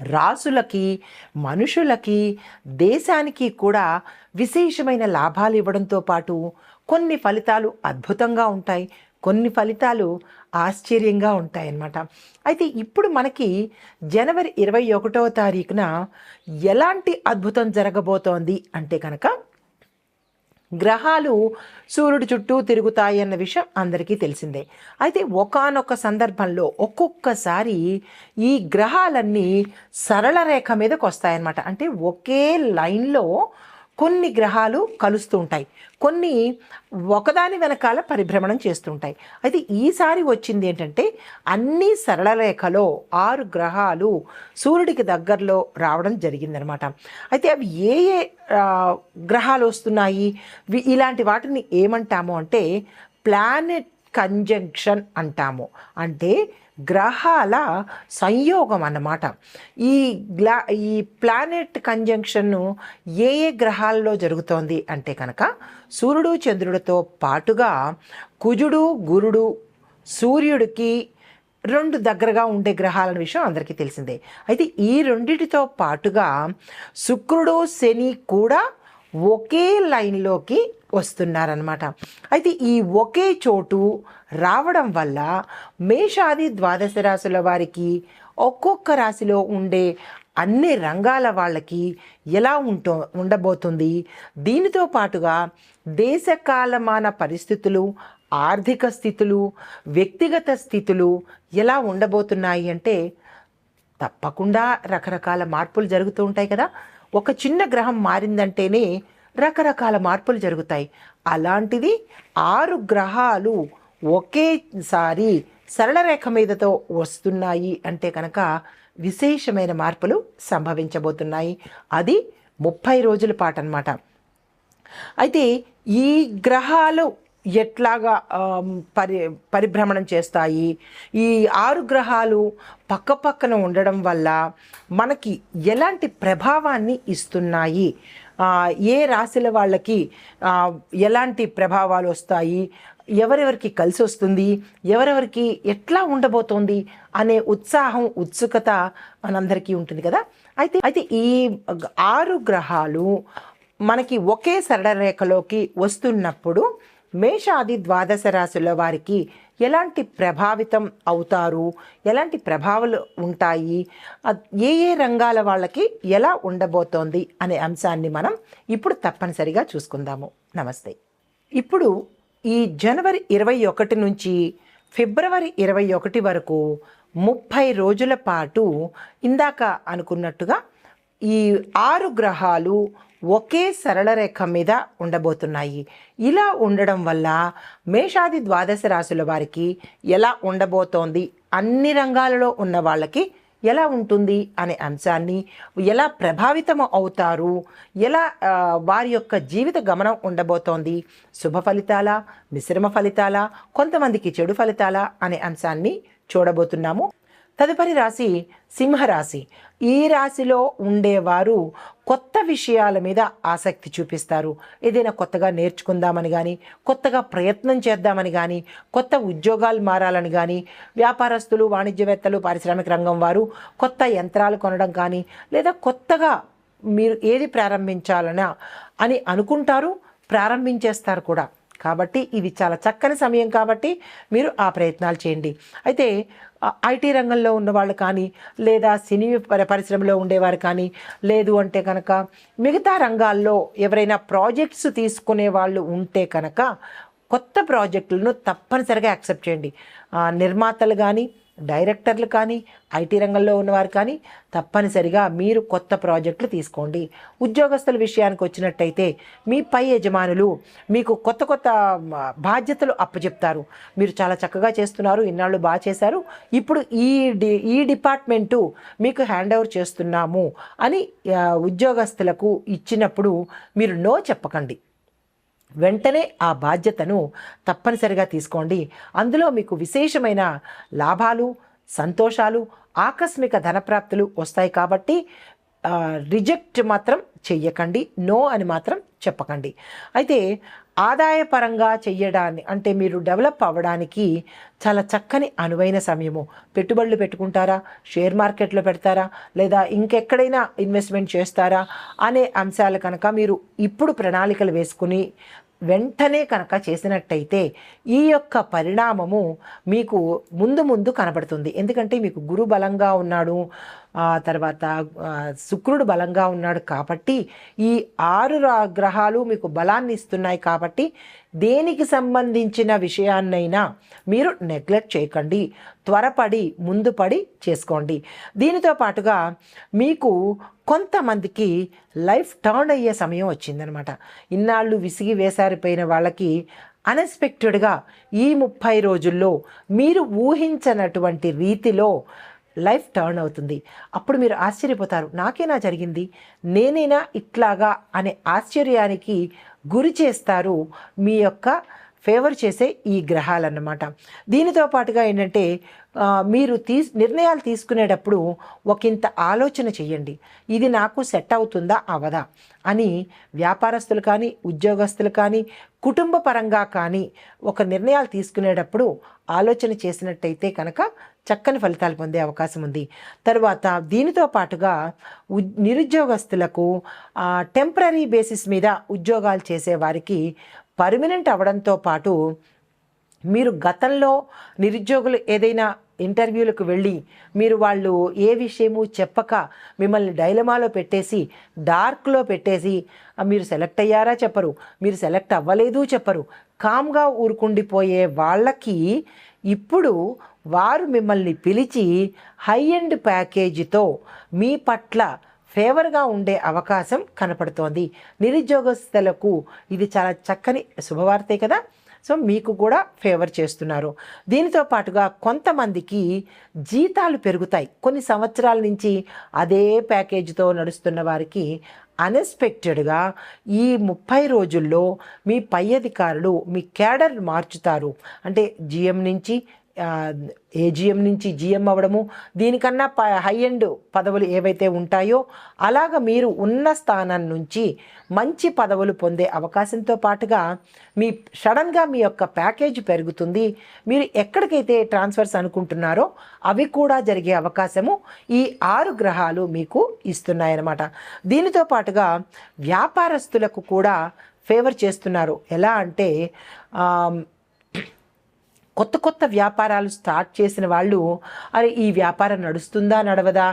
రాసులకి మనుషులకి దేశానికి కూడా విశేషమైన లాభాలు ఇవ్వడంతో పాటు కొన్ని ఫలితాలు అద్భుతంగా ఉంటాయి. కొన్ని ఫలితాలు ఆశ్చర్యంగా ఉంటాయి అన్నమాట. అయితే ఇప్పుడు మనకి జనవరి ఇరవై ఒకటవ తారీఖున ఎలాంటి అద్భుతం జరగబోతోంది అంటే కనుక గ్రహాలు సూర్యుడి చుట్టూ తిరుగుతాయి అన్న విషయం అందరికీ తెలిసిందే. అయితే ఒకనొక సందర్భంలో ఒక్కొక్కసారి ఈ గ్రహాలన్నీ సరళ రేఖ మీదకి వస్తాయన్నమాట అంటే ఒకే లైన్లో కొన్ని గ్రహాలు కలుస్తూ ఉంటాయి కొన్ని ఒకదాని వెనకాల పరిభ్రమణం చేస్తుంటాయి. అయితే ఈసారి వచ్చింది ఏంటంటే అన్ని సరళ రేఖలో ఆరు గ్రహాలు సూర్యుడికి దగ్గరలో రావడం జరిగిందనమాట. అయితే అవి ఏ ఏ గ్రహాలు వస్తున్నాయి? ఇలాంటి వాటిని ఏమంటాము అంటే ప్లానెట్ కంజంక్షన్ అంటాము. అంటే గ్రహాల సంయోగం అన్నమాట. ఈ గ్లా ఈ ప్లానెట్ కంజంక్షన్ను ఏ ఏ గ్రహాల్లో జరుగుతోంది అంటే కనుక సూర్యుడు చంద్రుడితో పాటుగా కుజుడు గురుడు సూర్యుడికి రెండు దగ్గరగా ఉండే గ్రహాల విషయం అందరికీ తెలిసిందే. అయితే ఈ రెండిటితో పాటుగా శుక్రుడు శని కూడా ఒకే లైన్లోకి వస్తున్నారనమాట అయితే ఈ ఒకే చోటు రావడం వల్ల మేషాది ద్వాదశ రాశుల వారికి ఒక్కొక్క రాశిలో ఉండే అన్ని రంగాల వాళ్ళకి ఎలా ఉంటో ఉండబోతుంది? దీనితో పాటుగా దేశకాలమాన పరిస్థితులు ఆర్థిక స్థితులు వ్యక్తిగత స్థితులు ఎలా ఉండబోతున్నాయి అంటే తప్పకుండా రకరకాల మార్పులు జరుగుతూ ఉంటాయి కదా. ఒక చిన్న గ్రహం మారిందంటేనే రకరకాల మార్పులు జరుగుతాయి. అలాంటిది ఆరు గ్రహాలు ఒకేసారి సరళ రేఖ మీదతో వస్తున్నాయి అంటే కనుక విశేషమైన మార్పులు సంభవించబోతున్నాయి. అది ముప్పై రోజుల పాటు అనమాట అయితే ఈ గ్రహాలు ఎట్లాగా పరి పరిభ్రమణం చేస్తాయి. ఈ ఆరు గ్రహాలు పక్క పక్కన ఉండడం వల్ల మనకి ఎలాంటి ప్రభావాన్ని ఇస్తున్నాయి? ఏ రాశుల వాళ్ళకి ఎలాంటి ప్రభావాలు వస్తాయి? ఎవరెవరికి కలిసి వస్తుంది? ఎవరెవరికి ఎట్లా ఉండబోతోంది? అనే ఉత్సాహం ఉత్సుకత మనందరికీ ఉంటుంది కదా? అయితే అయితే ఈ ఆరు గ్రహాలు మనకి ఒకే సరళ రేఖలోకి వస్తున్నప్పుడు మేషాది ద్వాదశ రాశుల వారికి ఎలాంటి ప్రభావితం అవుతారు? ఎలాంటి ప్రభావాలు ఉంటాయి? ఏ ఏ రంగాల వాళ్ళకి ఎలా ఉండబోతోంది అనే అంశాన్ని మనం ఇప్పుడు తప్పనిసరిగా చూసుకుందాము. నమస్తే. ఇప్పుడు ఈ జనవరి ఇరవై ఒకటి నుంచి ఫిబ్రవరి ఇరవై ఒకటి వరకు ముప్పై రోజుల పాటు ఇందాక అనుకున్నట్టుగా ఈ ఆరు గ్రహాలు ఒకే సరళ రేఖ మీద ఉండబోతున్నాయి. ఇలా ఉండడం వల్ల మేషాది ద్వాదశ రాశుల వారికి ఎలా ఉండబోతోంది? అన్ని రంగాలలో ఉన్న వాళ్ళకి ఎలా ఉంటుంది అనే అంశాన్ని ఎలా ప్రభావితం అవుతారు? ఎలా వారి యొక్క జీవిత గమనం ఉండబోతోంది? శుభ ఫలితాల? మిశ్రమ ఫలితాల? కొంతమందికి చెడు ఫలితాల? అనే అంశాన్ని చూడబోతున్నాము. తదుపరి రాశి సింహరాశి. ఈ రాశిలో ఉండేవారు కొత్త విషయాల మీద ఆసక్తి చూపిస్తారు. ఏదైనా కొత్తగా నేర్చుకుందామని కానీ కొత్తగా ప్రయత్నం చేద్దామని కానీ కొత్త ఉద్యోగాలు మారాలని కానీ వ్యాపారస్తులు వాణిజ్యవేత్తలు పారిశ్రామిక రంగం వారు కొత్త యంత్రాలు కొనడం కానీ లేదా కొత్తగా మీరు ఏది ప్రారంభించాలనా అని అనుకుంటారు ప్రారంభించేస్తారు కూడా. కాబట్టి ఇది చాలా చక్కని సమయం కాబట్టి మీరు ఆ ప్రయత్నాలు చేయండి. అయితే ఐటీ రంగంలో ఉన్నవాళ్ళు కానీ లేదా సినీ పరి- పరిశ్రమలో ఉండేవారు కానీ లేదు అంటే కనుక మిగతా రంగాల్లో ఎవరైనా ప్రాజెక్ట్స్ తీసుకునే వాళ్ళు ఉంటే కనుక కొత్త ప్రాజెక్టులను తప్పనిసరిగా యాక్సెప్ట్ చేయండి. నిర్మాతలు కానీ డైరెక్టర్లు కానీ ఐటీ రంగంలో ఉన్నవారు కానీ తప్పనిసరిగా మీరు కొత్త ప్రాజెక్టులు తీసుకోండి. ఉద్యోగస్తుల విషయానికి వచ్చినట్టయితే మీ పై యజమానులు మీకు కొత్త కొత్త బాధ్యతలు అప్పచెప్తారు. మీరు చాలా చక్కగా చేస్తున్నారు ఇన్నాళ్ళు బాగా చేశారు. ఇప్పుడు ఈ డి ఈ డిపార్ట్మెంటు మీకు హ్యాండ్ ఓవర్ చేస్తున్నాము అని ఉద్యోగస్తులకు ఇచ్చినప్పుడు మీరు నో చెప్పకండి. వెంటనే ఆ బాధ్యతను తప్పనిసరిగా తీసుకోండి. అందులో మీకు విశేషమైన లాభాలు సంతోషాలు ఆకస్మిక ధనప్రాప్తులు వస్తాయి కాబట్టి రిజెక్ట్ మాత్రం చెయ్యకండి. నో అని మాత్రం చెప్పకండి. అయితే ఆదాయపరంగా చెయ్యడాన్ని అంటే మీరు డెవలప్ అవ్వడానికి చాలా చక్కని అనువైన సమయము. పెట్టుబడులు పెట్టుకుంటారా? షేర్ మార్కెట్లో పెడతారా? లేదా ఇంకెక్కడైనా ఇన్వెస్ట్మెంట్ చేస్తారా? అనే అంశాలు కనుక మీరు ఇప్పుడు ప్రణాళికలు వేసుకుని వెంటనే కనుక చేసినట్టయితే ఈ యొక్క పరిణామము మీకు ముందు ముందు కనబడుతుంది. ఎందుకంటే మీకు గురు బలంగా ఉన్నాడు. తర్వాత శుక్రుడు బలంగా ఉన్నాడు కాబట్టి ఈ ఆరు గ్రహాలు మీకు బలాన్ని ఇస్తున్నాయి కాబట్టి దేనికి సంబంధించిన విషయాన్నైనా మీరు నెగ్లెక్ట్ చేయకండి. త్వరపడి ముందు పడి చేసుకోండి. దీనితో పాటుగా మీకు కొంతమందికి లైఫ్ టర్న్ అయ్యే సమయం వచ్చిందనమాట. ఇన్నాళ్ళు విసిగి వేసారిపోయిన వాళ్ళకి అన్ఎక్స్పెక్టెడ్గా ఈ ముప్పై రోజుల్లో మీరు ఊహించనటువంటి రీతిలో లైఫ్ టర్న్ అవుతుంది. అప్పుడు మీరు ఆశ్చర్యపోతారు. నాకేనా జరిగింది? నేనేనా ఇట్లాగా అనే ఆశ్చర్యానికి గురి చేస్తారు మీ యొక్క ఫేవర్ చేసే ఈ గ్రహాలన్నమాట. దీనితో పాటుగా ఏంటంటే మీరు తీ నిర్ణయాలు తీసుకునేటప్పుడు ఒకంత ఆలోచన చేయండి ఇది నాకు సెట్ అవుతుందా? అవదా? అని వ్యాపారస్తులు కానీ ఉద్యోగస్తులు కానీ కుటుంబ పరంగా కానీ ఒక నిర్ణయాలు తీసుకునేటప్పుడు ఆలోచన చేసినట్టయితే కనుక చక్కని ఫలితాలు పొందే అవకాశం ఉంది. తర్వాత దీనితో పాటుగా ఉ- నిరుద్యోగస్తులకు టెంపరీ బేసిస్ మీద ఉద్యోగాలు చేసే వారికి పర్మనెంట్ అవడంతో పాటు మీరు గతంలో నిరుద్యోగులు ఏదైనా ఇంటర్వ్యూలకు వెళ్ళి మీరు వాళ్ళు ఏ విషయము చెప్పక మిమ్మల్ని డైలమాలో పెట్టేసి డార్క్లో పెట్టేసి మీరు సెలెక్ట్ అయ్యారా? చెప్పరు. మీరు సెలెక్ట్ అవ్వలేదు చెప్పరు. కామ్గా ఊరుకుండిపోయే వాళ్ళకి ఇప్పుడు వారు మిమ్మల్ని పిలిచి హై ఎండ్ ప్యాకేజీతో మీ పట్ల ఫేవర్గా ఉండే అవకాశం కనపడుతోంది. నిరుద్యోగస్తులకు ఇది చాలా చక్కని శుభవార్తే కదా. సో మీకు కూడా ఫేవర్ చేస్తున్నారు. దీనితో పాటుగా కొంతమందికి జీతాలు పెరుగుతాయి. కొన్ని సంవత్సరాల నుంచి అదే ప్యాకేజీతో నడుస్తున్న వారికి అన్ఎక్స్పెక్టెడ్గా ఈ ముప్పై రోజుల్లో మీ పై అధికారులు మీ క్యాడర్ మార్చుతారు. అంటే జిఎం నుంచి ఏజిఎం నుంచి జిఎం అవ్వడము దీనికన్నా ప హై ఎండ్ పదవులు ఏవైతే ఉంటాయో అలాగ మీరు ఉన్న స్థానం నుంచి మంచి పదవులు పొందే అవకాశంతో పాటుగా మీ సడన్గా మీ యొక్క ప్యాకేజ్ పెరుగుతుంది. మీరు ఎక్కడికైతే ట్రాన్స్ఫర్స్ అనుకుంటున్నారో అవి కూడా జరిగే అవకాశము ఈ ఆరు గ్రహాలు మీకు ఇస్తున్నాయన్నమాట. దీనితో పాటుగా వ్యాపారస్తులకు కూడా ఫేవర్ చేస్తున్నారు. ఎలా అంటే కొత్త కొత్త వ్యాపారాలు స్టార్ట్ చేసిన వాళ్ళు అరే ఈ వ్యాపారం నడుస్తుందా నడవదా?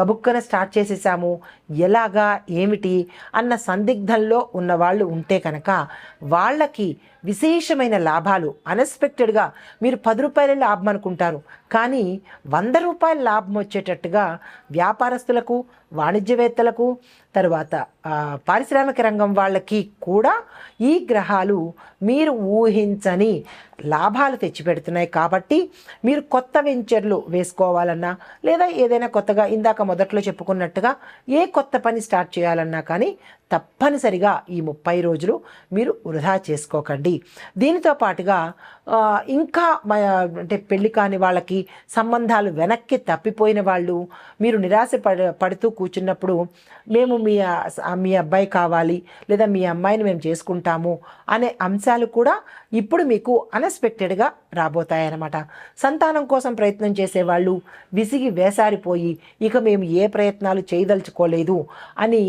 గబుక్కన స్టార్ట్ చేసేసాము. ఎలాగా ఏమిటి అన్న సందిగ్ధంలో ఉన్న వాళ్ళు ఉంటే కనుక వాళ్ళకి విశేషమైన లాభాలు అన్ఎక్స్పెక్టెడ్గా మీరు పది రూపాయల లాభం అనుకుంటారు. కానీ వంద రూపాయల లాభం వచ్చేటట్టుగా వ్యాపారస్తులకు వాణిజ్యవేత్తలకు తర్వాత పారిశ్రామిక రంగం వాళ్ళకి కూడా ఈ గ్రహాలు మీరు ఊహించని లాభాలు తెచ్చిపెడుతున్నాయి కాబట్టి మీరు కొత్త వెంచర్లు వేసుకోవాలన్నా లేదా ఏదైనా కొత్తగా ఇందాక మొదట్లో చెప్పుకున్నట్టుగా ఏ కొత్త పని స్టార్ట్ చేయాలన్నా కానీ తప్పనిసరిగా ఈ ముప్పై రోజులు మీరు వృధా చేసుకోకండి. దీనితో పాటుగా ఇంకా అంటే పెళ్ళి కాని వాళ్ళకి సంబంధాలు వెనక్కి తప్పిపోయిన వాళ్ళు మీరు నిరాశ పడుతూ కూర్చున్నప్పుడు మేము మీ మీ అబ్బాయి కావాలి లేదా మీ అమ్మాయిని మేము చేసుకుంటాము అనే అంశాలు కూడా ఇప్పుడు మీకు అన్ఎక్స్పెక్టెడ్గా రాబోతాయన్నమాట. సంతానం కోసం ప్రయత్నం చేసేవాళ్ళు విసిగి వేసారిపోయి ఇక మేము ఏ ప్రయత్నాలు చేయదలుచుకోలేదు అని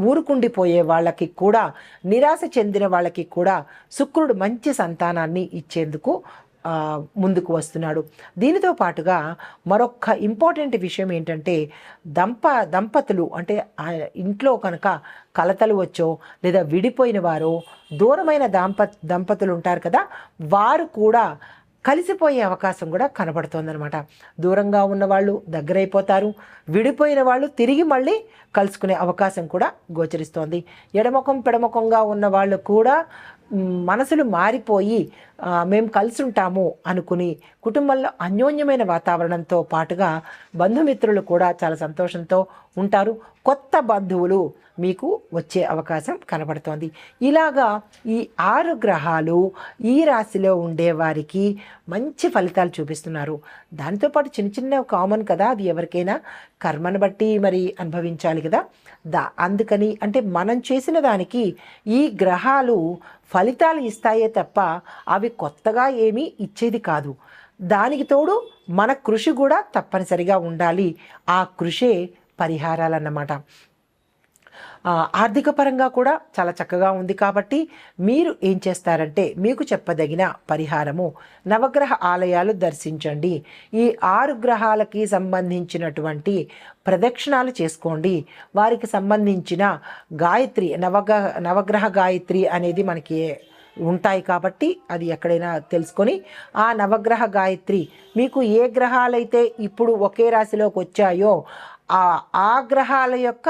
ఊరుకుండిపోయే వాళ్ళకి కూడా నిరాశ చెందిన వాళ్ళకి కూడా శుక్రుడు మంచి సంతానాన్ని ఇచ్చేందుకు ముందుకు వస్తున్నాడు. దీనితో పాటుగా మరొక ఇంపార్టెంట్ విషయం ఏంటంటే దంప దంపతులు అంటే ఇంట్లో కనుక కలతలు వచ్చో లేదా విడిపోయిన వారో దూరమైన దాంప దంపతులు ఉంటారు కదా వారు కూడా కలిసిపోయే అవకాశం కూడా కనబడుతోందనమాట దూరంగా ఉన్న వాళ్ళు దగ్గరైపోతారు. విడిపోయిన వాళ్ళు తిరిగి మళ్ళీ కలుసుకునే అవకాశం కూడా గోచరిస్తోంది. ఎడమకం పెడముఖంగా ఉన్న వాళ్ళు కూడా మనసులు మారిపోయి మేము కలిసి ఉంటాము అనుకుని కుటుంబంలో అన్యోన్యమైన వాతావరణంతో పాటుగా బంధుమిత్రులు కూడా చాలా సంతోషంతో ఉంటారు. కొత్త బంధువులు మీకు వచ్చే అవకాశం కనబడుతోంది. ఇలాగా ఈ ఆరు గ్రహాలు ఈ రాశిలో ఉండే వారికి మంచి ఫలితాలు చూపిస్తున్నారు. దాంతోపాటు చిన్న చిన్న కామన్ కదా అది ఎవరికైనా కర్మను బట్టి మరి అనుభవించాలి కదా. దా అందుకని అంటే మనం చేసిన దానికి ఈ గ్రహాలు ఫలితాలు ఇస్తాయే తప్ప అవి కొత్తగా ఏమీ ఇచ్చేది కాదు. దానికి తోడు మన కృషి కూడా తప్పనిసరిగా ఉండాలి. ఆ కృషే పరిహారాలన్నమాట. ఆర్థిక పరంగా కూడా చాలా చక్కగా ఉంది కాబట్టి మీరు ఏం చేస్తారంటే మీకు చెప్పదగిన పరిహారము నవగ్రహ ఆలయాలు దర్శించండి. ఈ ఆరు గ్రహాలకి సంబంధించినటువంటి ప్రదక్షిణాలు చేసుకోండి. వారికి సంబంధించిన గాయత్రి నవగ్రహ నవగ్రహ గాయత్రి అనేది మనకి ఉంటాయి కాబట్టి అది ఎక్కడైనా తెలుసుకొని ఆ నవగ్రహ గాయత్రి మీకు ఏ గ్రహాలైతే ఇప్పుడు ఒకే రాశిలోకి వచ్చాయో ఆ ఆ గ్రహాల యొక్క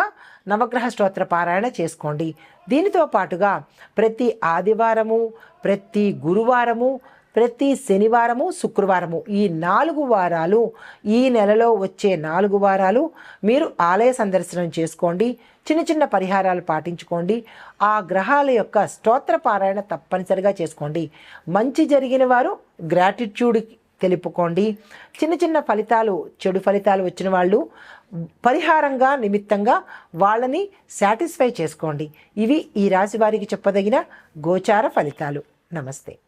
నవగ్రహ స్తోత్ర పారాయణ చేసుకోండి. దీనితో పాటుగా ప్రతి ఆదివారము ప్రతి గురువారము ప్రతి శనివారము శుక్రవారము ఈ నాలుగు వారాలు ఈ నెలలో వచ్చే నాలుగు వారాలు మీరు ఆలయ సందర్శనం చేసుకోండి చిన్న చిన్న పరిహారాలు పాటించుకోండి ఆ గ్రహాల యొక్క స్తోత్ర పారాయణ తప్పనిసరిగా చేసుకోండి. మంచి జరిగిన వారు గ్రాటిట్యూడ్ తెలుపుకోండి. చిన్న చిన్న ఫలితాలు చెడు ఫలితాలు వచ్చిన వాళ్ళు పరిహారంగా నిమిత్తంగా వాళ్ళని సాటిస్ఫై చేసుకోండి. ఇవి ఈ రాశి వారికి చెప్పదగిన గోచార ఫలితాలు. నమస్తే.